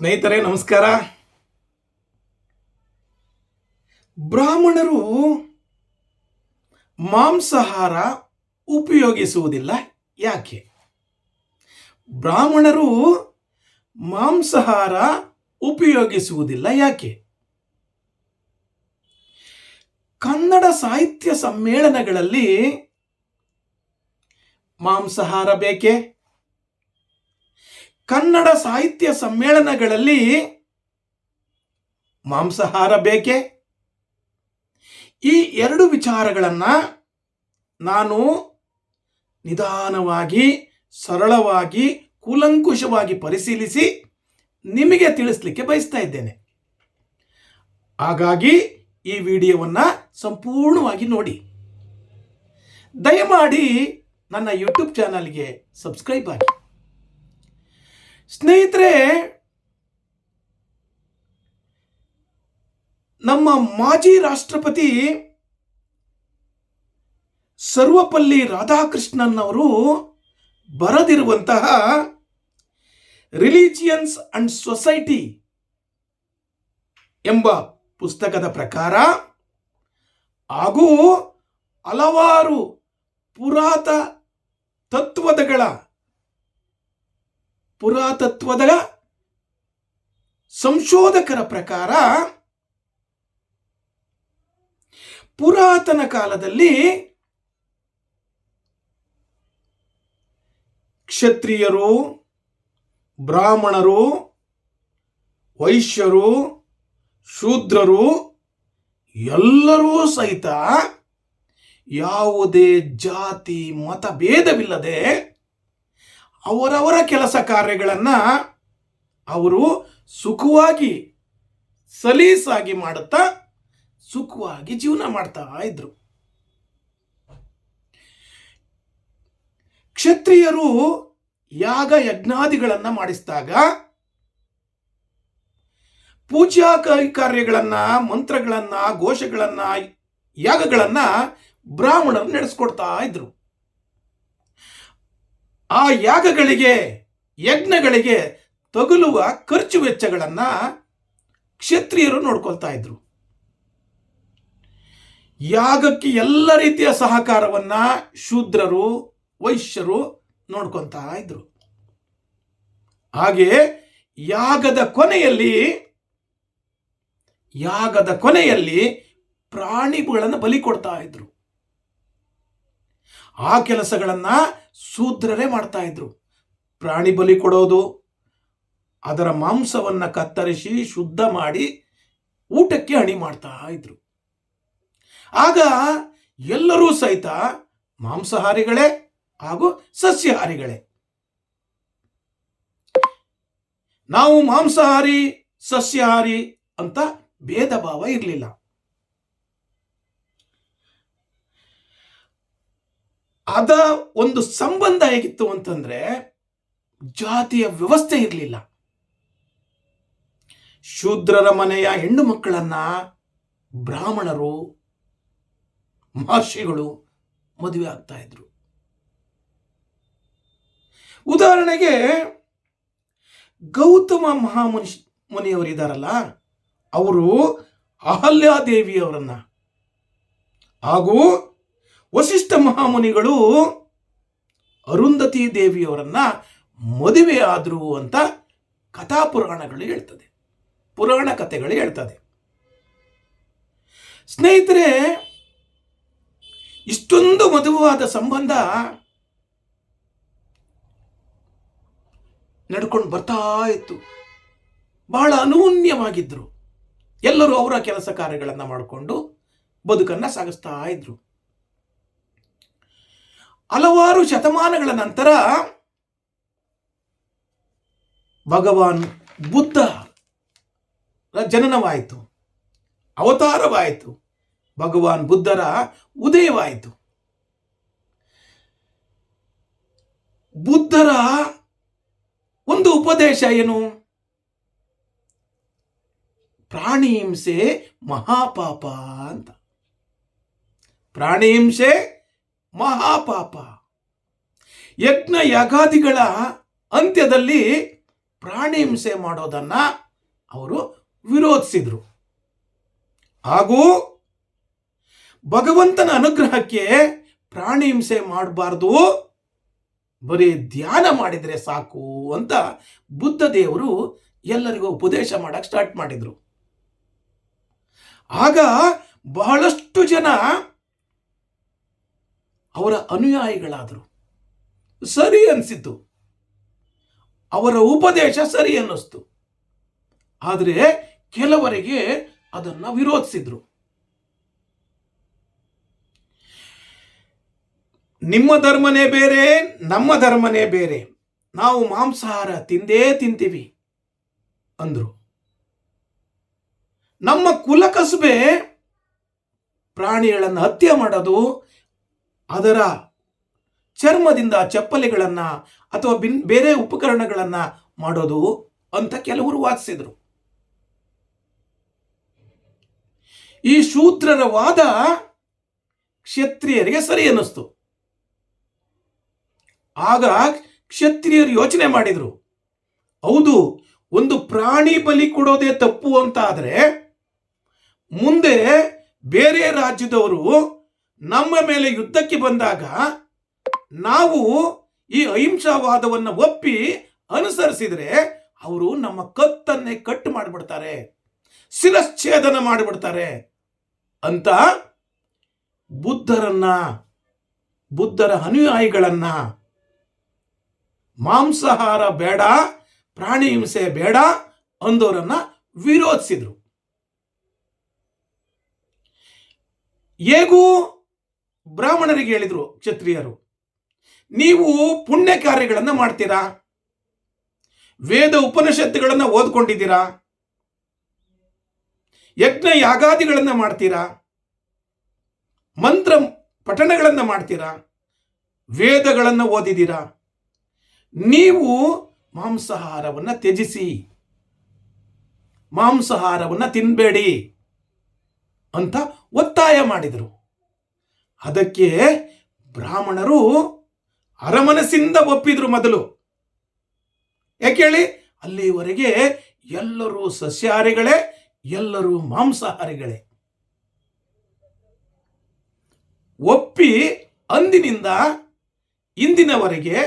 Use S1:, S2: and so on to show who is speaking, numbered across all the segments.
S1: ಸ್ನೇಹಿತರೆ, ನಮಸ್ಕಾರ. ಬ್ರಾಹ್ಮಣರು ಮಾಂಸಾಹಾರ ಉಪಯೋಗಿಸುವುದಿಲ್ಲ. ಯಾಕೆ? ಬ್ರಾಹ್ಮಣರು ಮಾಂಸಾಹಾರ ಉಪಯೋಗಿಸುವುದಿಲ್ಲ. ಯಾಕೆ? ಕನ್ನಡ ಸಾಹಿತ್ಯ ಸಮ್ಮೇಳನಗಳಲ್ಲಿ ಮಾಂಸಾಹಾರ ಬೇಕೇ? ಕನ್ನಡ ಸಾಹಿತ್ಯ ಸಮ್ಮೇಳನಗಳಲ್ಲಿ ಮಾಂಸಾಹಾರ ಬೇಕೆ? ಈ ಎರಡು ವಿಚಾರಗಳನ್ನು ನಾನು ನಿಧಾನವಾಗಿ, ಸರಳವಾಗಿ, ಕೂಲಂಕುಷವಾಗಿ ಪರಿಶೀಲಿಸಿ ನಿಮಗೆ ತಿಳಿಸ್ಲಿಕ್ಕೆ ಬಯಸ್ತಾ ಇದ್ದೇನೆ. ಹಾಗಾಗಿ ಈ ವಿಡಿಯೋವನ್ನು ಸಂಪೂರ್ಣವಾಗಿ ನೋಡಿ. ದಯಮಾಡಿ ನನ್ನ ಯೂಟ್ಯೂಬ್ ಚಾನಲ್ಗೆ ಸಬ್ಸ್ಕ್ರೈಬ್ ಆಗಿ. ಸ್ನೇಹಿತರೆ, ನಮ್ಮ ಮಾಜಿ ರಾಷ್ಟ್ರಪತಿ ಸರ್ವಪಲ್ಲಿ ರಾಧಾಕೃಷ್ಣನ್ ಅವರು ಬರೆದಿರುವಂತಹ ರಿಲಿಜಿಯನ್ಸ್ ಅಂಡ್ ಸೊಸೈಟಿ ಎಂಬ ಪುಸ್ತಕದ ಪ್ರಕಾರ ಹಾಗೂ ಹಲವಾರು ಪುರಾತ ತತ್ವದಗಳ ಪುರಾತತ್ವದ ಸಂಶೋಧಕರ ಪ್ರಕಾರ ಪುರಾತನ ಕಾಲದಲ್ಲಿ ಕ್ಷತ್ರಿಯರು ಬ್ರಾಹ್ಮಣರು ವೈಶ್ಯರು ಶೂದ್ರರು ಎಲ್ಲರೂ ಸಹಿತ ಯಾವುದೇ ಜಾತಿ ಮತಭೇದವಿಲ್ಲದೆ ಅವರವರ ಕೆಲಸ ಕಾರ್ಯಗಳನ್ನು ಅವರು ಸುಖವಾಗಿ, ಸಲೀಸಾಗಿ ಮಾಡುತ್ತಾ, ಸುಖವಾಗಿ ಜೀವನ ಮಾಡ್ತಾ ಇದ್ರು. ಕ್ಷತ್ರಿಯರು ಯಾಗ ಯಜ್ಞಾದಿಗಳನ್ನು ಮಾಡಿಸಿದಾಗ ಪೂಜಾ ಕಾರ್ಯಗಳನ್ನು, ಮಂತ್ರಗಳನ್ನು, ಘೋಷಗಳನ್ನು, ಯಾಗಗಳನ್ನು ಬ್ರಾಹ್ಮಣರು ನಡೆಸ್ಕೊಡ್ತಾ ಇದ್ರು. ಆ ಯಾಗಗಳಿಗೆ, ಯಜ್ಞಗಳಿಗೆ ತಗುಲುವ ಖರ್ಚು ವೆಚ್ಚಗಳನ್ನು ಕ್ಷತ್ರಿಯರು ನೋಡ್ಕೊಳ್ತಾ ಇದ್ರು. ಯಾಗಕ್ಕೆ ಎಲ್ಲ ರೀತಿಯ ಸಹಕಾರವನ್ನ ಶೂದ್ರರು, ವೈಶ್ಯರು ನೋಡ್ಕೊತಾ ಇದ್ರು. ಹಾಗೆ ಯಾಗದ ಕೊನೆಯಲ್ಲಿ ಯಾಗದ ಕೊನೆಯಲ್ಲಿ ಪ್ರಾಣಿಗಳನ್ನು ಬಲಿ ಕೊಡ್ತಾ ಇದ್ರು. ಆ ಕೆಲಸಗಳನ್ನ ಶೂದ್ರರೇ ಮಾಡ್ತಾ ಇದ್ರು. ಪ್ರಾಣಿ ಬಲಿ ಕೊಡೋದು, ಅದರ ಮಾಂಸವನ್ನ ಕತ್ತರಿಸಿ ಶುದ್ಧ ಮಾಡಿ ಊಟಕ್ಕೆ ಅಣಿ ಮಾಡ್ತಾ ಇದ್ರು. ಆಗ ಎಲ್ಲರೂ ಸಹಿತ ಮಾಂಸಾಹಾರಿಗಳೇ ಹಾಗೂ ಸಸ್ಯಾಹಾರಿಗಳೇ. ನಾವು ಮಾಂಸಾಹಾರಿ, ಸಸ್ಯಾಹಾರಿ ಅಂತ ಭೇದ ಭಾವ ಇರಲಿಲ್ಲ. ಅದ ಒಂದು ಸಂಬಂಧ ಹೇಗಿತ್ತು ಅಂತಂದ್ರೆ ಜಾತಿಯ ವ್ಯವಸ್ಥೆ ಇರಲಿಲ್ಲ. ಶೂದ್ರರ ಮನೆಯ ಹೆಣ್ಣು ಮಕ್ಕಳನ್ನ ಬ್ರಾಹ್ಮಣರು, ಮಹರ್ಷಿಗಳು ಮದುವೆ ಆಗ್ತಾ ಇದ್ರು. ಉದಾಹರಣೆಗೆ ಗೌತಮ ಮಹಾಮುನಿ ಮುನಿಯವರಿದ್ದಾರಲ್ಲ ಅವರು ಅಹಲ್ಯಾದೇವಿಯವರನ್ನ ಹಾಗೂ ವಸಿಷ್ಠ ಮಹಾಮುನಿಗಳು ಅರುಂಧತಿ ದೇವಿಯವರನ್ನ ಮದುವೆ ಆದರು ಅಂತ ಕಥಾಪುರಾಣಗಳು ಹೇಳ್ತದೆ. ಪುರಾಣ ಕಥೆಗಳು ಹೇಳ್ತದೆ. ಸ್ನೇಹಿತರೆ, ಇಷ್ಟೊಂದು ಮಧುವಾದ ಸಂಬಂಧ ನಡ್ಕೊಂಡು ಬರ್ತಾ ಇತ್ತು. ಬಹಳ ಅನೂನ್ಯವಾಗಿದ್ದರು ಎಲ್ಲರೂ ಅವರ ಕೆಲಸ ಕಾರ್ಯಗಳನ್ನು ಮಾಡಿಕೊಂಡು ಬದುಕನ್ನು ಸಾಗಿಸ್ತಾ ಇದ್ರು. ಹಲವಾರು ಶತಮಾನಗಳ ನಂತರ ಭಗವಾನ್ ಬುದ್ಧ ಜನನವಾಯಿತು, ಅವತಾರವಾಯಿತು, ಭಗವಾನ್ ಬುದ್ಧರ ಉದಯವಾಯಿತು. ಬುದ್ಧರ ಒಂದು ಉಪದೇಶ ಏನು? ಪ್ರಾಣಿಹಿಂಸೆ ಮಹಾಪಾಪ ಅಂತ. ಪ್ರಾಣಿ ಹಿಂಸೆ ಮಹಾಪಾಪ. ಯಜ್ಞ ಯಾಗಾದಿಗಳ ಅಂತ್ಯದಲ್ಲಿ ಪ್ರಾಣಿ ಹಿಂಸೆ ಮಾಡೋದನ್ನ ಅವರು ವಿರೋಧಿಸಿದ್ರು. ಹಾಗೂ ಭಗವಂತನ ಅನುಗ್ರಹಕ್ಕೆ ಪ್ರಾಣಿ ಹಿಂಸೆ ಮಾಡಬಾರ್ದು, ಬರೀ ಧ್ಯಾನ ಮಾಡಿದರೆ ಸಾಕು ಅಂತ ಬುದ್ಧ ದೇವರು ಎಲ್ಲರಿಗೂ ಉಪದೇಶ ಮಾಡಕ್ಕೆ ಸ್ಟಾರ್ಟ್ ಮಾಡಿದರು. ಆಗ ಬಹಳಷ್ಟು ಜನ ಅವರ ಅನುಯಾಯಿಗಳಾದರು. ಸರಿ ಅನಿಸಿತು ಅವರ ಉಪದೇಶ ಸರಿ ಅನ್ನಿಸ್ತು. ಆದರೆ ಕೆಲವರಿಗೆ ಅದನ್ನು ವಿರೋಧಿಸಿದ್ರು. ನಿಮ್ಮ ಧರ್ಮನೇ ಬೇರೆ, ನಮ್ಮ ಧರ್ಮನೇ ಬೇರೆ. ನಾವು ಮಾಂಸಾಹಾರ ತಿಂದೇ ತಿಂತೀವಿ ಅಂದ್ರು. ನಮ್ಮ ಕುಲ ಕಸುಬೆ ಪ್ರಾಣಿಗಳನ್ನು ಹತ್ಯೆ ಮಾಡೋದು ಅದರ ಚರ್ಮದಿಂದ ಚಪ್ಪಲಿಗಳನ್ನು ಅಥವಾ ಬಿನ್ ಬೇರೆ ಉಪಕರಣಗಳನ್ನು ಮಾಡೋದು ಅಂತ ಕೆಲವರು ವಾದಿಸಿದರು. ಈ ಶೂದ್ರರ ವಾದ ಕ್ಷತ್ರಿಯರಿಗೆ ಸರಿ ಅನ್ನಿಸ್ತು. ಆಗ ಕ್ಷತ್ರಿಯರು ಯೋಚನೆ ಮಾಡಿದರು, ಹೌದು, ಒಂದು ಪ್ರಾಣಿ ಬಲಿ ಕೊಡೋದೇ ತಪ್ಪು ಅಂತ ಆದರೆ ಮುಂದೆ ಬೇರೆ ರಾಜ್ಯದವರು ನಮ್ಮ ಮೇಲೆ ಯುದ್ಧಕ್ಕೆ ಬಂದಾಗ ನಾವು ಈ ಅಹಿಂಸಾವಾದವನ್ನು ಒಪ್ಪಿ ಅನುಸರಿಸಿದರೆ ಅವರು ನಮ್ಮ ಕತ್ತನ್ನೇ ಕಟ್ ಮಾಡಿಬಿಡ್ತಾರೆ ಶಿರಶ್ಛೇದನ ಮಾಡಿಬಿಡ್ತಾರೆ ಅಂತ ಬುದ್ಧರನ್ನ, ಬುದ್ಧರ ಅನುಯಾಯಿಗಳನ್ನ ಮಾಂಸಾಹಾರ ಬೇಡ, ಪ್ರಾಣಿ ಹಿಂಸೆ ಬೇಡ ಅಂದವರನ್ನ ವಿರೋಧಿಸಿದ್ರು. ಹೇಗೂ ಬ್ರಾಹ್ಮಣರಿಗೆ ಹೇಳಿದರು ಕ್ಷತ್ರಿಯರು, ನೀವು ಪುಣ್ಯ ಕಾರ್ಯಗಳನ್ನು ಮಾಡ್ತೀರಾ? ವೇದ ಉಪನಿಷತ್ತುಗಳನ್ನು ಓದ್ಕೊಂಡಿದ್ದೀರಾ? ಯಜ್ಞ ಯಾಗಾದಿಗಳನ್ನು ಮಾಡ್ತೀರಾ? ಮಂತ್ರ ಪಠಣಗಳನ್ನು ಮಾಡ್ತೀರಾ? ವೇದಗಳನ್ನು ಓದಿದ್ದೀರಾ? ನೀವು ಮಾಂಸಾಹಾರವನ್ನು ತ್ಯಜಿಸಿ, ಮಾಂಸಾಹಾರವನ್ನು ತಿನ್ನಬೇಡಿ ಅಂತ ಒತ್ತಾಯ ಮಾಡಿದರು. ಅದಕ್ಕೆ ಬ್ರಾಹ್ಮಣರು ಅರಮನಸ್ಸಿಂದ ಒಪ್ಪಿದ್ರು ಮೊದಲು. ಯಾಕೆ ಹೇಳಿ? ಅಲ್ಲಿವರೆಗೆ ಎಲ್ಲರೂ ಸಸ್ಯಾಹಾರಿಗಳೇ, ಎಲ್ಲರೂ ಮಾಂಸಾಹಾರಿಗಳೇ. ಒಪ್ಪಿ ಅಂದಿನಿಂದ ಇಂದಿನವರೆಗೆ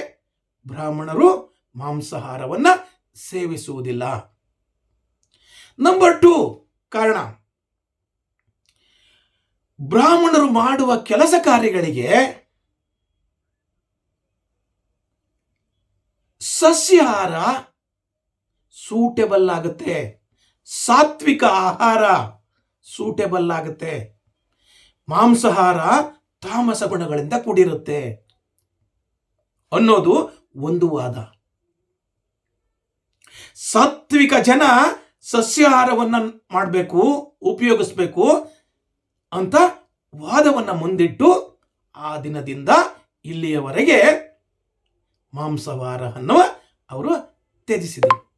S1: ಬ್ರಾಹ್ಮಣರು ಮಾಂಸಾಹಾರವನ್ನು ಸೇವಿಸುವುದಿಲ್ಲ. ನಂಬರ್ ಟು ಕಾರಣ. ಬ್ರಾಹ್ಮಣರು ಮಾಡುವ ಕೆಲಸ ಕಾರ್ಯಗಳಿಗೆ ಸಸ್ಯಾಹಾರ ಸೂಟೆಬಲ್ ಆಗುತ್ತೆ. ಸಾತ್ವಿಕ ಆಹಾರ ಸೂಟೆಬಲ್ ಆಗುತ್ತೆ. ಮಾಂಸಾಹಾರ ತಾಮಸ ಗುಣಗಳಿಂದ ಕೂಡಿರುತ್ತೆ. ಅನ್ನೋದು ಒಂದು ವಾದ. ಸಾತ್ವಿಕ ಜನ ಸಸ್ಯಾಹಾರವನ್ನು ಮಾಡಬೇಕು, ಉಪಯೋಗಿಸ್ಬೇಕು ಅಂತ ವಾದವನ್ನು ಮುಂದಿಟ್ಟು ಆ ದಿನದಿಂದ ಇಲ್ಲಿಯವರೆಗೆ ಮಾಂಸಾಹಾರವನ್ನು ಅವರು ತ್ಯಜಿಸಿದರು.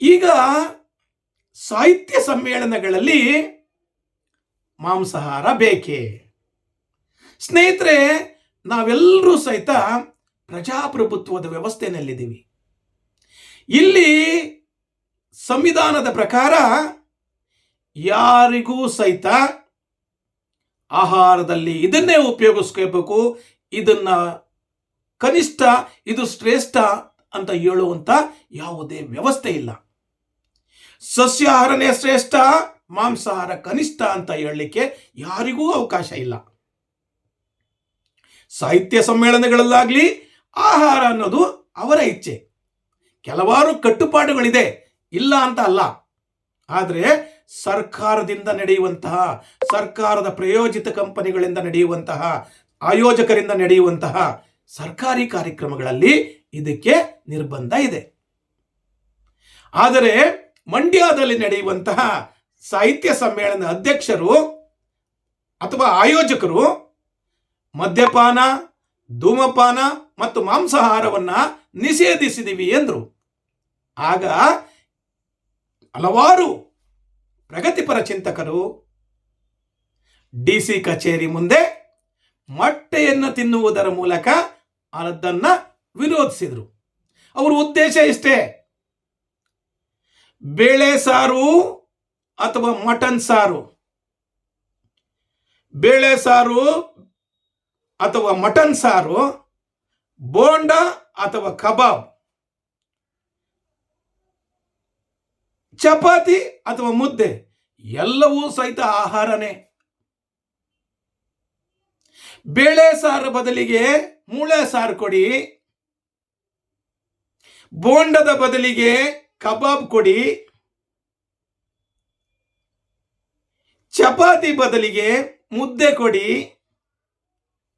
S1: ಈಗ ಸಾಹಿತ್ಯ ಸಮ್ಮೇಳನಗಳಲ್ಲಿ ಮಾಂಸಾಹಾರ ಬೇಕೇ? ಸ್ನೇಹಿತರೆ, ನಾವೆಲ್ಲರೂ ಸಹಿತ ಪ್ರಜಾಪ್ರಭುತ್ವದ ವ್ಯವಸ್ಥೆಯಲ್ಲಿದ್ದೀವಿ. ಇಲ್ಲಿ ಸಂವಿಧಾನದ ಪ್ರಕಾರ ಯಾರಿಗೂ ಸಹಿತ ಆಹಾರದಲ್ಲಿ ಇದನ್ನೇ ಉಪಯೋಗಿಸ್ಕೋಬೇಕು. ಇದನ್ನ ಕನಿಷ್ಠ, ಇದು ಶ್ರೇಷ್ಠ ಅಂತ ಹೇಳುವಂಥ ಯಾವುದೇ ವ್ಯವಸ್ಥೆ ಇಲ್ಲ. ಸಸ್ಯಾಹಾರನೇ ಶ್ರೇಷ್ಠ, ಮಾಂಸಾಹಾರ ಕನಿಷ್ಠ ಅಂತ ಹೇಳಲಿಕ್ಕೆ ಯಾರಿಗೂ ಅವಕಾಶ ಇಲ್ಲ. ಸಾಹಿತ್ಯ ಸಮ್ಮೇಳನಗಳಲ್ಲಾಗಲಿ ಆಹಾರ ಅನ್ನೋದು ಅವರ ಇಚ್ಛೆ. ಕೆಲವಾರು ಕಟ್ಟುಪಾಡುಗಳಿದೆ. ಇಲ್ಲ ಅಂತ ಅಲ್ಲ. ಆದರೆ ಸರ್ಕಾರದಿಂದ ನಡೆಯುವಂತಹ, ಸರ್ಕಾರದ ಪ್ರಯೋಜಿತ ಕಂಪನಿಗಳಿಂದ ನಡೆಯುವಂತಹ, ಆಯೋಜಕರಿಂದ ನಡೆಯುವಂತಹ ಸರ್ಕಾರಿ ಕಾರ್ಯಕ್ರಮಗಳಲ್ಲಿ ಇದಕ್ಕೆ ನಿರ್ಬಂಧ ಇದೆ. ಆದರೆ ಮಂಡ್ಯದಲ್ಲಿ ನಡೆಯುವಂತಹ ಸಾಹಿತ್ಯ ಸಮ್ಮೇಳನ ಅಧ್ಯಕ್ಷರು ಅಥವಾ ಆಯೋಜಕರು ಮದ್ಯಪಾನ, ಧೂಮಪಾನ ಮತ್ತು ಮಾಂಸಾಹಾರವನ್ನ ನಿಷೇಧಿಸಿದೀವಿ ಎಂದರು. ಆಗ ಹಲವಾರು ಪ್ರಗತಿಪರ ಚಿಂತಕರು ಡಿ ಸಿ ಕಚೇರಿ ಮುಂದೆ ಮೊಟ್ಟೆಯನ್ನು ತಿನ್ನುವುದರ ಮೂಲಕ ಅದನ್ನ ವಿರೋಧಿಸಿದರು ಅವರ ಉದ್ದೇಶ ಇಷ್ಟೇ. ಬೇಳೆ ಸಾರು ಅಥವಾ ಮಟನ್ ಸಾರು. ಬೇಳೆ ಸಾರು ಅಥವಾ ಮಟನ್ ಸಾರು, ಬೋಂಡ ಅಥವಾ ಕಬಾಬ್. ಚಪಾತಿ ಅಥವಾ ಮುದ್ದೆ ಎಲ್ಲವೂ ಸಹಿತ ಆಹಾರನೇ. ಬೇಳೆ ಸಾರು ಬದಲಿಗೆ ಮೂಳೆ ಸಾರು ಕೊಡಿ. ಬೋಂಡದ ಬದಲಿಗೆ ಕಬಾಬ್ ಕೊಡಿ. ಚಪಾತಿ ಬದಲಿಗೆ ಮುದ್ದೆ ಕೊಡಿ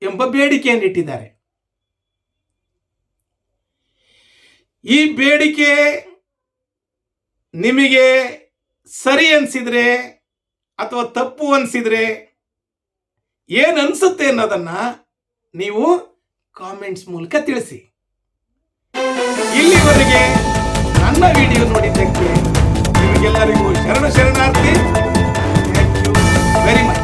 S1: ಎಂಬ ಬೇಡಿಕೆಯನ್ನಿಟ್ಟಿದ್ದಾರೆ ಈ ಬೇಡಿಕೆ ನಿಮಗೆ ಸರಿ ಅನಿಸಿದ್ರೆ ಅಥವಾ ತಪ್ಪು ಅನಿಸಿದರೆ ಏನು ಅನಿಸುತ್ತೆ ಅನ್ನೋದನ್ನು ನೀವು ಕಾಮೆಂಟ್ಸ್ ಮೂಲಕ ತಿಳಿಸಿ. ಇಲ್ಲಿವರೆಗೆ ನನ್ನ ವಿಡಿಯೋ ನೋಡಿದ್ದಕ್ಕೆ ನಿಮಗೆಲ್ಲರಿಗೂ ಶರಣ ಶರಣಾರ್ಥಿ. Thank you very much